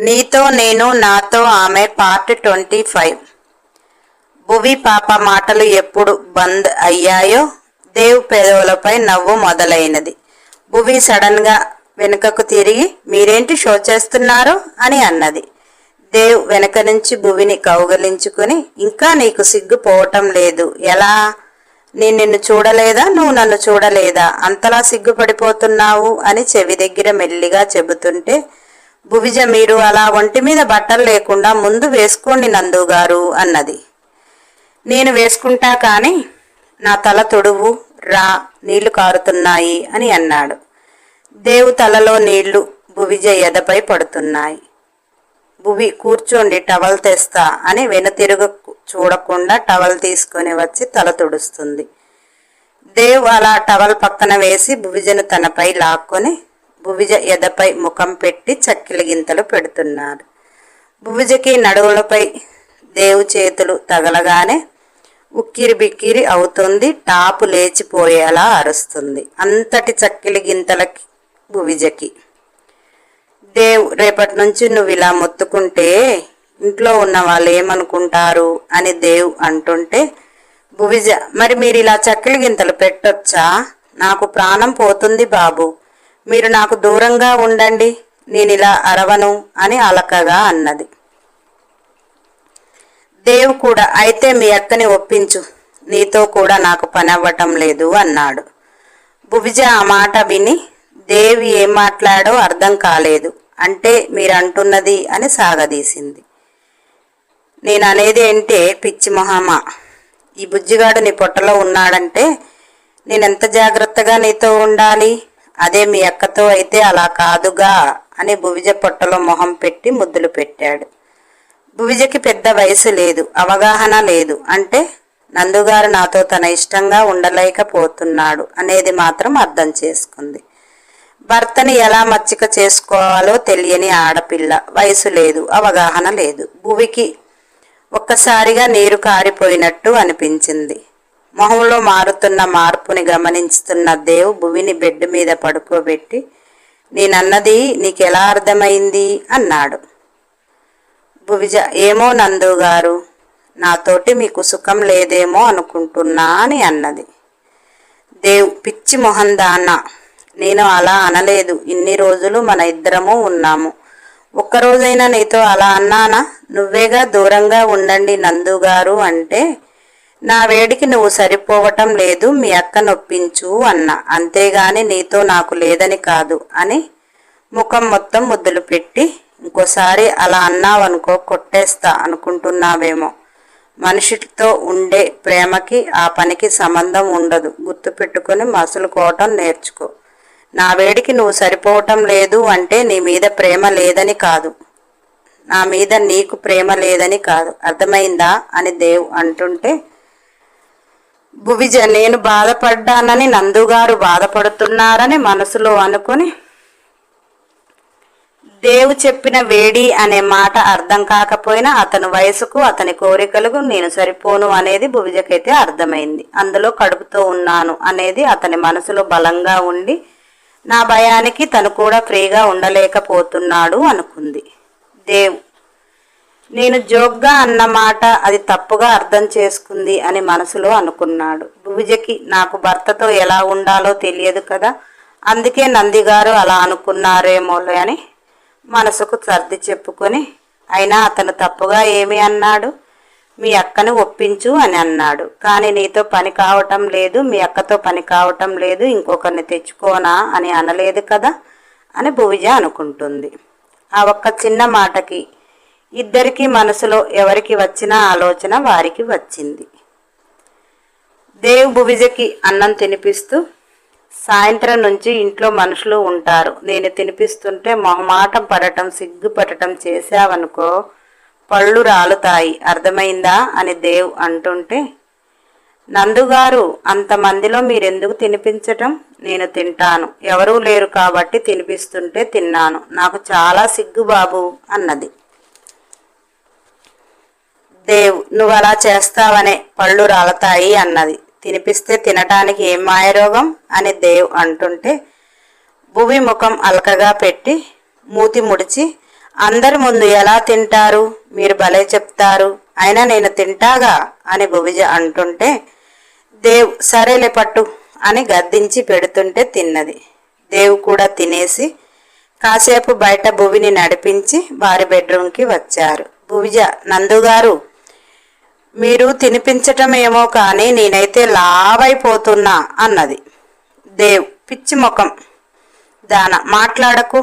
నీతో నేను నాతో ఆమె పార్ట్ ట్వంటీ ఫైవ్. భువి పాప మాటలు ఎప్పుడు బంద్ అయ్యాయో దేవ్ పెదవులపై నవ్వు మొదలైనది. భువి సడన్గా వెనుకకు తిరిగి మీరేంటి షో చేస్తున్నారు? అని అన్నది. దేవ్ వెనక నుంచి భువిని కౌగలించుకుని ఇంకా నీకు సిగ్గు పోవటం లేదు. ఎలా? నేను నిన్ను చూడలేదా? నువ్వు నన్ను చూడలేదా? అంతలా సిగ్గుపడిపోతున్నావు? అని చెవి దగ్గర మెల్లిగా చెబుతుంటే భువిజ మీరు అలా ఒంటి మీద బట్టలు లేకుండా ముందు వేసుకోండి నందు గారు అన్నది. నేను వేసుకుంటా కానీ నా తల తొడువు రా నీళ్ళు కారుతున్నాయి అని అన్నాడు. దేవు తలలో నీళ్ళు భువిజ ఎదపై పడుతున్నాయి. భువి కూర్చోండి టవల్ తెస్తా అని వెనుతిరుగు చూడకుండా టవల్ తీసుకొని వచ్చి తల తుడుస్తుంది. దేవ్ అలా టవల్ పక్కన వేసి భువిజను తనపై లాక్కొని భువిజ ఎదపై ముఖం పెట్టి చక్కిల గింతలు పెడుతున్నారు. భువిజకి నడువులపై దేవు చేతులు తగలగానే ఉక్కిరి బిక్కిరి అవుతుంది టాపు లేచిపోయేలా అరుస్తుంది. అంతటి చక్కిలి గింతలకి భువిజకి దేవ్ రేపటి నుంచి నువ్వు ఇలా మొత్తుకుంటే ఇంట్లో ఉన్న వాళ్ళు ఏమనుకుంటారు అని దేవ్ అంటుంటే భువిజ మరి మీరు ఇలా చక్కిలి గింతలు పెట్టొచ్చా? నాకు ప్రాణం పోతుంది బాబు. మీరు నాకు దూరంగా ఉండండి నేను ఇలా అరవను అని అలకగా అన్నది. దేవ్ కూడా అయితే మీ అక్కని ఒప్పించు నీతో కూడా నాకు పని అవ్వటం లేదు అన్నాడు. భువిజ ఆ మాట విని దేవి ఏం మాట్లాడో అర్థం కాలేదు అంటే మీరు అంటున్నది అని సాగదీసింది. నేను అనేది ఏంటే పిచ్చి మొహమ్మ ఈ బుజ్జిగాడు నీ పొట్టలో ఉన్నాడంటే నేనెంత జాగ్రత్తగా నీతో ఉండాలి? అదే మీ అక్కతో అయితే అలా కాదుగా అని భువిజ పొట్టలో మొహం పెట్టి ముద్దులు పెట్టాడు. భువిజకి పెద్ద వయసు లేదు అవగాహన లేదు అంటే నందుగారు నాతో తన ఇష్టంగా ఉండలేకపోతున్నాడు అనేది మాత్రం అర్థం చేసుకుంది. భర్తని ఎలా మచ్చిక చేసుకోవాలో తెలియని ఆడపిల్ల వయసు లేదు అవగాహన లేదు. భువికి ఒక్కసారిగా నీరు కారిపోయినట్టు అనిపించింది. మొహంలో మారుతున్న మార్పుని గమనిస్తున్న దేవ్ భువిని బెడ్ మీద పడుకోబెట్టి నేనన్నది నీకెలా అర్థమైంది? అన్నాడు. భువిజ ఏమో నందు గారు నాతోటి మీకు సుఖం లేదేమో అనుకుంటున్నా అని అన్నది. దేవ్ పిచ్చి మొహం దాన్న నేను అలా అనలేదు. ఇన్ని రోజులు మన ఇద్దరము ఉన్నాము. ఒక్కరోజైనా నీతో అలా అన్నానా? నువ్వేగా దూరంగా ఉండండి నందు గారు అంటే నా వేడికి నువ్వు సరిపోవటం లేదు మీ అక్క నొప్పించు అన్న. అంతేగాని నీతో నాకు లేదని కాదు అని ముఖం మొత్తం ముద్దులు పెట్టి ఇంకోసారి అలా అన్నావనుకో కొట్టేస్తా అనుకుంటున్నావేమో. మనిషితో ఉండే ప్రేమకి ఆ పనికి సంబంధం ఉండదు. గుర్తుపెట్టుకుని మసులుకోవటం నేర్చుకో. నా వేడికి నువ్వు సరిపోవటం లేదు అంటే నీ మీద ప్రేమ లేదని కాదు. నా మీద నీకు ప్రేమ లేదని కాదు. అర్థమైందా అని దేవ్ అంటుంటే భువిజ నేను బాధపడ్డానని నందుగారు బాధపడుతున్నారని మనసులో అనుకుని దేవు చెప్పిన వేడి అనే మాట అర్థం కాకపోయినా అతని వయసుకు అతని కోరికలకు నేను సరిపోను అనేది భువిజకైతే అర్థమైంది. అందులో కడుపుతో ఉన్నాను అనేది అతని మనసులో బలంగా ఉండి నా భయానికి తను కూడా ఫ్రీగా ఉండలేకపోతున్నాడు అనుకుంది. దేవు నేను జోక్గా అన్న మాట అది తప్పుగా అర్థం చేసుకుంది అని మనసులో అనుకున్నాడు. భువిజకి నాకు భర్తతో ఎలా ఉండాలో తెలియదు కదా. అందుకే నందిగారు అలా అనుకున్నారేమో అని మనసుకు సర్ది చెప్పుకొని అయినా అతను తప్పుగా ఏమి అన్నాడు? మీ అక్కను ఒప్పించు అని అన్నాడు. కానీ నీతో పని కావటం లేదు మీ అక్కతో పని కావటం లేదు ఇంకొకరిని తెచ్చుకోనా అని అనలేదు కదా అని భువిజ అనుకుంటుంది. ఆ ఒక్క చిన్న మాటకి ఇద్దరికి మనసులో ఎవరికి వచ్చిన ఆలోచన వారికి వచ్చింది. దేవ్ భువిజకి అన్నం తినిపిస్తూ సాయంత్రం నుంచి ఇంట్లో మనుషులు ఉంటారు. నేను తినిపిస్తుంటే మొహమాటం పడటం సిగ్గుపడటం చేశావనుకో పళ్ళు రాలుతాయి. అర్థమైందా? అని దేవ్ అంటుంటే నందుగారు అంతమందిలో మీరెందుకు తినిపించటం? నేను తింటాను. ఎవరూ లేరు కాబట్టి తినిపిస్తుంటే తిన్నాను. నాకు చాలా సిగ్గు బాబు అన్నది. దేవ్ నువ్వు అలా చేస్తావనే పళ్ళు రాలతాయి అన్నది. తినిపిస్తే తినటానికి ఏం మాయరోగం? అని దేవ్ అంటుంటే భువి ముఖం అలకగా పెట్టి మూతి ముడిచి అందరి ముందు ఎలా తింటారు? మీరు భలే చెప్తారు. అయినా నేను తింటాగా? అని భువిజ అంటుంటే దేవ్ సరేలే పట్టు అని గద్దించి పెడుతుంటే తిన్నది. దేవ్ కూడా తినేసి కాసేపు బయట భువిని నడిపించి వారి బెడ్రూమ్కి వచ్చారు. భువిజ నందుగారు మీరు తినిపించటమేమో కానీ నేనైతే లావైపోతున్నా అన్నది. దేవ్ పిచ్చి ముఖం దాన మాట్లాడకు.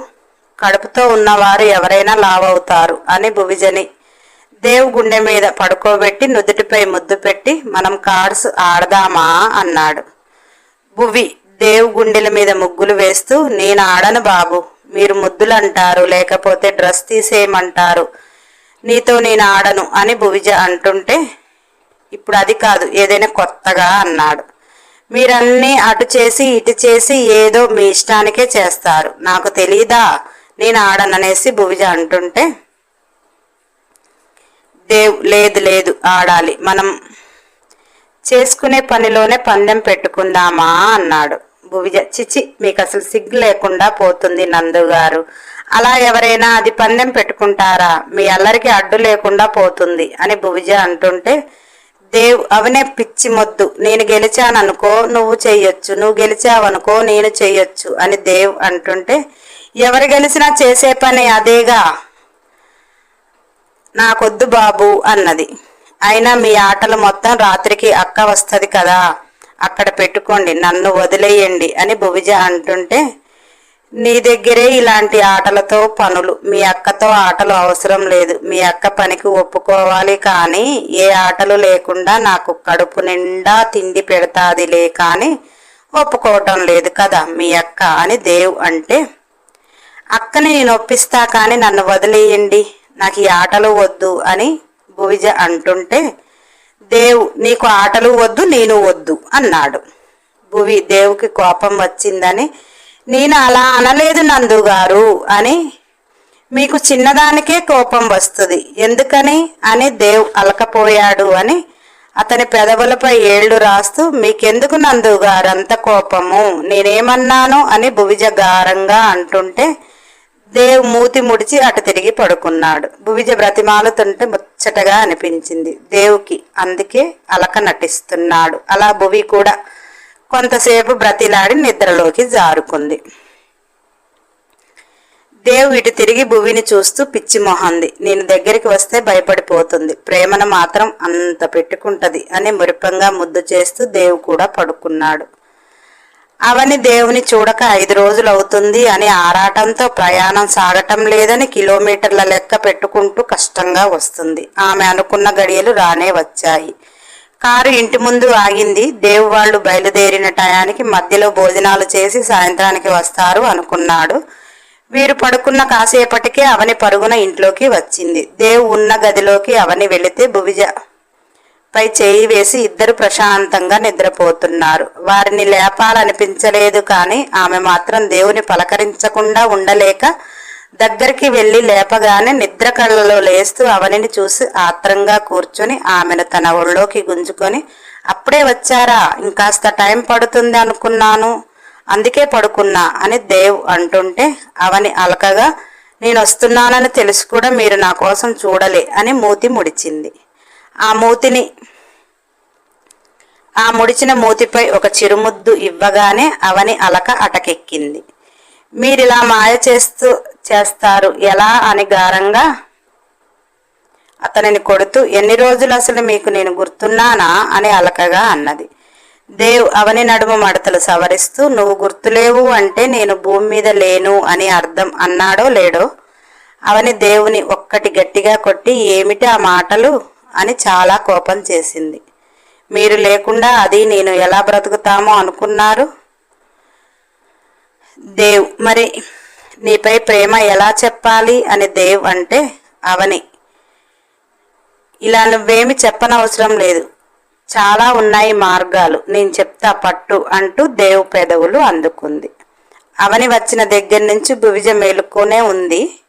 కడుపుతో ఉన్నవారు ఎవరైనా లావవుతారు అని భువిజని దేవ్ గుండె మీద పడుకోబెట్టి నుదుటిపై ముద్దు పెట్టి మనం కార్డ్స్ ఆడదామా అన్నాడు. భువి దేవ్ గుండెల మీద ముగ్గులు వేస్తూ నేను ఆడను బాబు మీరు ముద్దులు అంటారు లేకపోతే డ్రెస్ తీసేయమంటారు నీతో నేను ఆడను అని భువిజ అంటుంటే ఇప్పుడు అది కాదు ఏదైనా కొత్తగా అన్నాడు. మీరన్నీ అటు చేసి ఇటు చేసి ఏదో మీ ఇష్టానికే చేస్తారు. నాకు తెలీదా? నేను ఆడననేసి భువిజ అంటుంటే దేవ్ లేదు లేదు ఆడాలి. మనం చేసుకునే పనిలోనే పందెం పెట్టుకుందామా? అన్నాడు. భువిజ చిచి మీకు అసలు సిగ్గు లేకుండా పోతుంది నందు గారు. అలా ఎవరైనా అది పందెం పెట్టుకుంటారా? మీ అల్లరికి అడ్డు లేకుండా పోతుంది అని భువిజ అంటుంటే దేవ్ అవనే పిచ్చి మొద్దు. నేను గెలిచాననుకో నువ్వు చెయ్యొచ్చు. నువ్వు గెలిచావనుకో నేను చెయ్యొచ్చు అని దేవ్ అంటుంటే ఎవరు గెలిచినా చేసే పని అదేగా? నాకొద్దు బాబు అన్నది. అయినా మీ ఆటలు మొత్తం రాత్రికి అక్క వస్తుంది కదా అక్కడ పెట్టుకోండి నన్ను వదిలేయండి అని భువిజ అంటుంటే నీ దగ్గరే ఇలాంటి ఆటలతో పనులు. మీ అక్కతో ఆటలు అవసరం లేదు. మీ అక్క పనికి ఒప్పుకోవాలి కానీ ఏ ఆటలు లేకుండా నాకు కడుపు నిండా తిండి పెడతాదిలే కానీ ఒప్పుకోవటం లేదు కదా మీ అక్క అని దేవ్ అంటే. అక్కని నేను ఒప్పిస్తా కానీ నన్ను వదిలేయండి. నాకు ఈ ఆటలు వద్దు అని భువిజ అంటుంటే దేవ్ నీకు ఆటలు వద్దు నేను వద్దు అన్నాడు. భువి దేవుకి కోపం వచ్చిందని నేను అలా అనలేదు నందు గారు అని మీకు చిన్నదానికే కోపం వస్తుంది. ఎందుకని? అని దేవ్ అలకపోయాడు అని అతని పెదవులపై ఏళ్ళు రాస్తూ మీకెందుకు నందు అంత కోపము? నేనేమన్నాను? అని భువిజ గారంగా అంటుంటే దేవ్ మూతి ముడిచి అటు తిరిగి పడుకున్నాడు. భువిజ బ్రతిమాలుతుంటే ముచ్చటగా అనిపించింది దేవుకి. అందుకే అలక నటిస్తున్నాడు. అలా భువి కూడా కొంతసేపు బ్రతిలాడి నిద్రలోకి జారుకుంది. దేవ్ ఇటు తిరిగి భువిని చూస్తూ పిచ్చి మొహంది. నేను దగ్గరికి వస్తే భయపడిపోతుంది. ప్రేమను మాత్రం అంత పెట్టుకుంటది అని మురిపంగా ముద్దు చేస్తూ దేవు కూడా పడుకున్నాడు. అవని దేవుని చూడక ఐదు రోజులు అవుతుంది అని ఆరాటంతో ప్రయాణం సాగటం లేదని కిలోమీటర్ల లెక్క పెట్టుకుంటూ కష్టంగా వస్తుంది. ఆమె అనుకున్న గడియలు రానే వచ్చాయి. కారు ఇంటి ముందు ఆగింది. దేవు వాళ్ళు బయలుదేరిన టయానికి మధ్యలో భోజనాలు చేసి సాయంత్రానికి వస్తారు అనుకున్నాడు. వీరు పడుకున్న కాసేపటికే అవని పరుగున ఇంట్లోకి వచ్చింది. దేవు ఉన్న గదిలోకి అవని వెళితే భువిజ పై చేయి వేసి ఇద్దరు ప్రశాంతంగా నిద్రపోతున్నారు. వారిని లేపాలనిపించలేదు కానీ ఆమె మాత్రం దేవుని పలకరించకుండా ఉండలేక దగ్గరికి వెళ్ళి లేపగానే నిద్ర కళ్ళలో లేస్తూ అవనిని చూసి ఆత్రంగా కూర్చొని ఆమెను తన ఒళ్ళోకి గుంజుకొని అప్పుడే వచ్చారా? ఇంకాస్త టైం పడుతుంది అనుకున్నాను. అందుకే పడుకున్నా అని దేవ్ అంటుంటే అవని అలకగా నేను వస్తున్నానని తెలిసి కూడా మీరు నా కోసం చూడలే అని మూతి ముడిచింది. ఆ మూతిని ఆ ముడిచిన మూతిపై ఒక చిరుముద్దు ఇవ్వగానే అవని అలక అటకెక్కింది. మీరిలా మాయ చేస్తూ చేస్తారు. ఎలా అని గారంగా అతనిని కొడుతూ ఎన్ని రోజులు అసలు మీకు నేను గుర్తున్నానా? అని అలకగా అన్నది. దేవ్ అవని నడుము మడతలు సవరిస్తూ నువ్వు గుర్తులేవు అంటే నేను భూమి మీద లేను అని అర్థం అన్నాడో లేడో అవని దేవుని ఒక్కటి గట్టిగా కొట్టి ఏమిటి ఆ మాటలు? అని చాలా కోపం చేసింది. మీరు లేకుండా అది నేను ఎలా బ్రతుకుతామో అనుకున్నారు? దేవ్ మరి నీపై ప్రేమ ఎలా చెప్పాలి అని దేవ్ అంటే అవని. ఇలా నువ్వేమి చెప్పనవసరం లేదు. చాలా ఉన్నాయి మార్గాలు. నేను చెప్తా పట్టు అంటూ దేవ్ పెదవులు అందుకుంది. అవని వచ్చిన దగ్గర నుంచి భువిజ మేలుకునే ఉంది.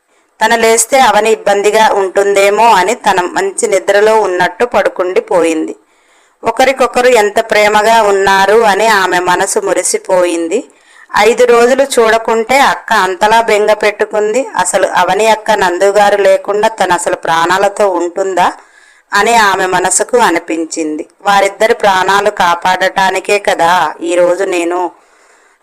తన లేస్తే అవని ఇబ్బందిగా ఉంటుందేమో అని తన మంచి నిద్రలో ఉన్నట్టు పడుకుండి పోయింది. ఒకరికొకరు ఎంత ప్రేమగా ఉన్నారు అని ఆమె మనసు మురిసిపోయింది. ఐదు రోజులు చూడకుంటే అక్క అంతలా బెంగ పెట్టుకుంది. అసలు అవని అక్క నందుగారు లేకుండా తను అసలు ప్రాణాలతో ఉంటుందా అని ఆమె మనసుకు అనిపించింది. వారిద్దరి ప్రాణాలు కాపాడటానికే కదా ఈరోజు నేను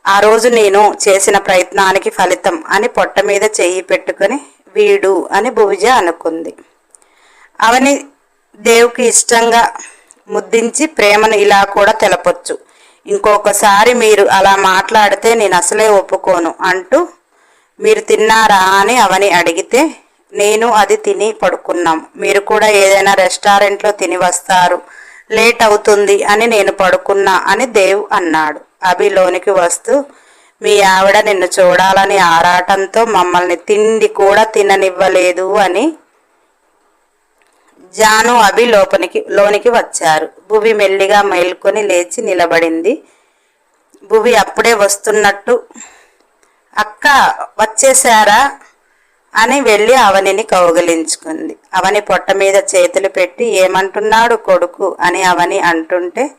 ఆ రోజు నేను చేసిన ప్రయత్నానికి ఫలితం అని పొట్ట మీద చెయ్యి పెట్టుకుని వీడు అని భువిజ అనుకుంది. అవని దేవుకి ఇష్టంగా ముద్దించి ప్రేమను ఇలా కూడా తెలపొచ్చు. ఇంకొకసారి మీరు అలా మాట్లాడితే నేను అసలే ఒప్పుకోను అంటూ మీరు తిన్నారా అని అవని అడిగితే నేను అది తిని పడుకున్నాం. మీరు కూడా ఏదైనా రెస్టారెంట్లో తిని వస్తారు. లేట్ అవుతుంది అని నేను పడుకున్నా అని దేవ్ అన్నాడు. అభి లోనికి వస్తూ మీ ఆవిడ నిన్ను చూడాలని ఆరాటంతో మమ్మల్ని తిండి కూడా తిననివ్వలేదు అని జాను అభి లోపలికి లోనికి వచ్చారు. భువి మెల్లిగా మేల్కొని లేచి నిలబడింది. భువి అప్పుడే వస్తున్నట్టు అక్క వచ్చేసారా అని వెళ్ళి అవనిని కౌగిలించుకుంది. అవని పొట్ట మీద చేతులు పెట్టి ఏమంటున్నాడు కొడుకు? అని అవని అంటుంటే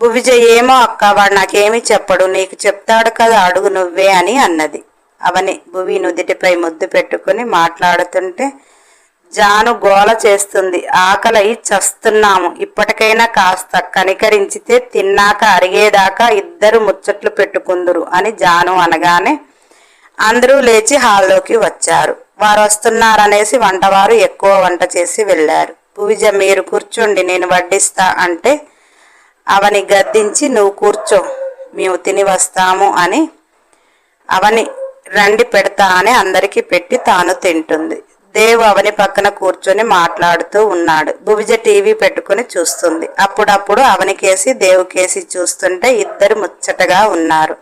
భువిజ ఏమో అక్క వాడు నాకేమీ చెప్పడు. నీకు చెప్తాడు కదా అడుగు నువ్వే అని అన్నది. అవని భువి నుదిటిపై ముద్దు పెట్టుకుని మాట్లాడుతుంటే జాను గోల చేస్తుంది. ఆకలై చస్తున్నాము. ఇప్పటికైనా కాస్త కనికరించితే తిన్నాక అరిగేదాకా ఇద్దరు ముచ్చట్లు పెట్టుకుందురు అని జాను అనగానే అందరూ లేచి హాల్లోకి వచ్చారు. వారు వస్తున్నారనేసి వంటవారు ఎక్కువ వంట చేసి వెళ్ళారు. పూజ మీరు కూర్చోండి నేను వడ్డిస్తా అంటే అవని గద్దించి నువ్వు కూర్చో మేము తిని వస్తాము అని అవని రండి పెడతా అని అందరికీ పెట్టి తాను తింటుంది. దేవ్ అవని పక్కన కూర్చొని మాట్లాడుతూ ఉన్నాడు. భువిజ టీవీ పెట్టుకుని చూస్తుంది. అప్పుడప్పుడు అవని కేసి దేవు కేసి చూస్తుంటే ఇద్దరు ముచ్చటగా ఉన్నారు.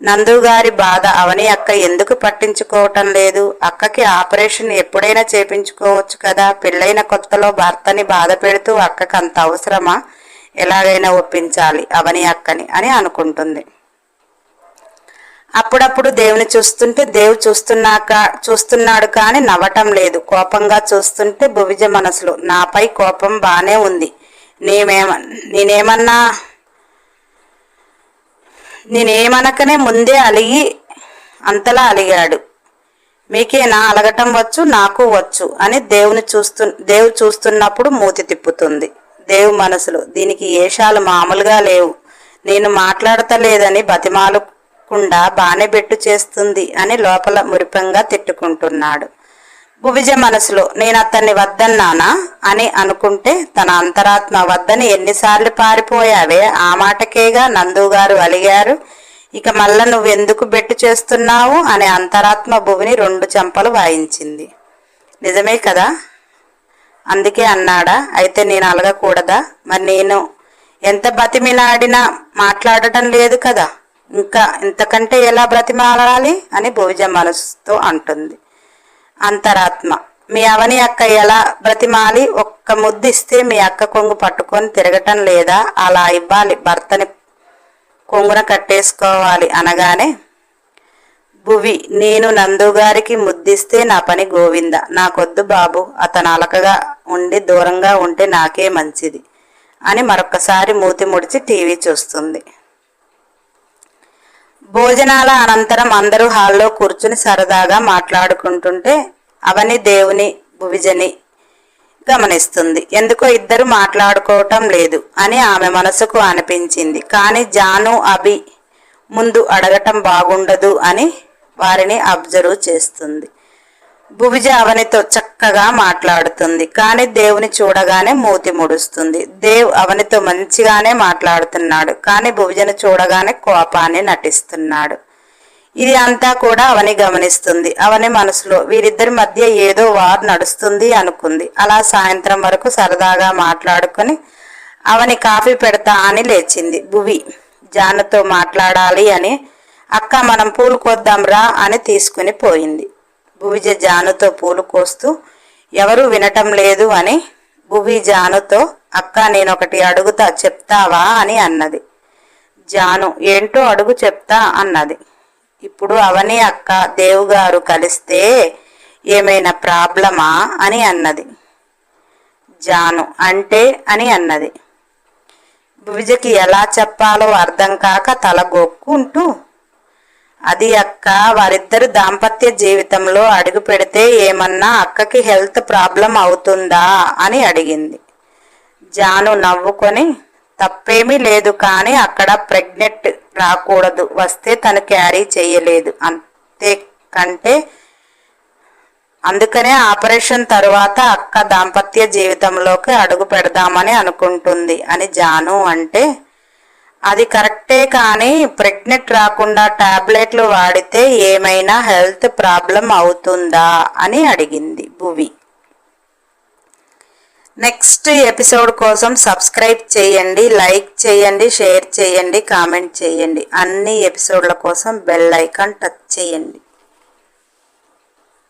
నందు గారి బాధ అవని అక్క ఎందుకు పట్టించుకోవటం లేదు? అక్కకి ఆపరేషన్ ఎప్పుడైనా చేపించుకోవచ్చు కదా? పెళ్ళైన కొత్తలో భర్తని బాధ పెడుతూ అక్కకి అంత అవసరమా? ఎలాగైనా ఒప్పించాలి అవని అక్కని అని అనుకుంటుంది. అప్పుడప్పుడు దేవుని చూస్తుంటే దేవు చూస్తున్నాక చూస్తున్నాడు కానీ నవ్వటం లేదు. కోపంగా చూస్తుంటే భువిజ మనసులు నాపై కోపం బానే ఉంది. నేనేమ నేనేమన్నా నేనేమనకనే ముందే అలిగి అంతలా అలిగాడు. మీకేనా అలగటం వచ్చు నాకు వచ్చు అని దేవుని చూస్తు దేవు చూస్తున్నప్పుడు మూతి తిప్పుతుంది. దేవు మనసులు దీనికి ఏషాలు మామూలుగా లేవు. నేను మాట్లాడతలేదని బతిమాలు బతిమాలకుండా బానెబెట్టు చేస్తుంది అని లోపల మురిపంగా తిట్టుకుంటున్నాడు. భువిజ మనసులో నేను అతన్ని వద్దన్నానా? అని అనుకుంటే తన అంతరాత్మ వద్దని ఎన్నిసార్లు పారిపోయావే? ఆ మాటకేగా నందుగారు అలిగారు. ఇక మళ్ళా నువ్వెందుకు బెట్టు చేస్తున్నావు? అనే అంతరాత్మ భువిని రెండు చెంపలు వాయించింది. నిజమే కదా? అందుకే అన్నాడా? అయితే నేను అలగకూడదా? మరి నేను ఎంత బతిమిలాడినా మాట్లాడటం లేదు కదా? ఇంకా ఇంతకంటే ఎలా బ్రతిమాలాలి అని భువిజ మనసుతో అంటుంది. అంతరాత్మ. మీ అవని అక్క ఎలా బ్రతిమాలి? ఒక్క ముద్దిస్తే మీ అక్క కొంగు పట్టుకొని తిరగటం లేదా? అలా ఇవ్వాలి. భర్తని కొంగున కట్టేసుకోవాలి అనగానే భువి నేను నందుగారికి ముద్దిస్తే నా పని గోవింద. నాకొద్దు బాబు. అతను అలకగా ఉండి దూరంగా ఉంటే నాకే మంచిది అని మరొకసారి మూతి ముడిచి టీవీ చూస్తుంది. భోజనాల అనంతరం అందరూ హాల్లో కూర్చుని సరదాగా మాట్లాడుకుంటుంటే అవని దేవుని భువిజని గమనిస్తుంది. ఎందుకో ఇద్దరు మాట్లాడుకోవటం లేదు అని ఆమె మనసుకు అనిపించింది. కానీ జాను అభి ముందు అడగటం బాగుండదు అని వారిని అబ్జర్వ్ చేస్తుంది. భువిజ అవనితో చక్కగా మాట్లాడుతుంది. కానీ దేవుని చూడగానే మూతి ముడుస్తుంది. దేవ్ అవనితో మంచిగానే మాట్లాడుతున్నాడు. కానీ భువిజను చూడగానే కోపాన్ని నటిస్తున్నాడు. ఇది అంతా కూడా అవని గమనిస్తుంది. అవని మనసులో వీరిద్దరి మధ్య ఏదో వార్ నడుస్తుంది అనుకుంది. అలా సాయంత్రం వరకు సరదాగా మాట్లాడుకొని అవని కాఫీ పెడతా అని లేచింది. భువి జానతో మాట్లాడాలి అని అక్క మనం పూలు రా అని తీసుకుని పోయింది. భువిజ జానుతో పూలు కోస్తూ ఎవరు వినటం లేదు అని భువి జానుతో అక్క నేనొకటి అడుగుతా చెప్తావా? అని అన్నది. జాను ఏంటో అడుగు చెప్తా అన్నది. ఇప్పుడు అవని అక్క దేవుగారు కలిస్తే ఏమైనా ప్రాబ్లమా? అని అన్నది. జాను అంటే? అని అన్నది. భువిజకి ఎలా చెప్పాలో అర్థం కాక తల గొక్కుంటూ అది అక్క వారిద్దరు దాంపత్య జీవితంలో అడుగు పెడితే ఏమన్నా అక్కకి హెల్త్ ప్రాబ్లం అవుతుందా అని అడిగింది. జాను నవ్వుకొని తప్పేమీ లేదు కానీ అక్కడ ప్రెగ్నెంట్ రాకూడదు వస్తే తను క్యారీ చేయలేదు అంతే కంటే అందుకనే ఆపరేషన్ తర్వాత అక్క దాంపత్య జీవితంలోకి అడుగు పెడదామని అనుకుంటుంది అని జాను అంటే అది కరెక్టే కానీ ప్రెగ్నెంట్ రాకుండా టాబ్లెట్లు వాడితే ఏమైనా హెల్త్ ప్రాబ్లం అవుతుందా అని అడిగింది భువి. నెక్స్ట్ ఎపిసోడ్ కోసం సబ్స్క్రైబ్ చేయండి లైక్ చేయండి షేర్ చేయండి కామెంట్ చేయండి. అన్ని ఎపిసోడ్ల కోసం బెల్ ఐకాన్ టచ్ చేయండి.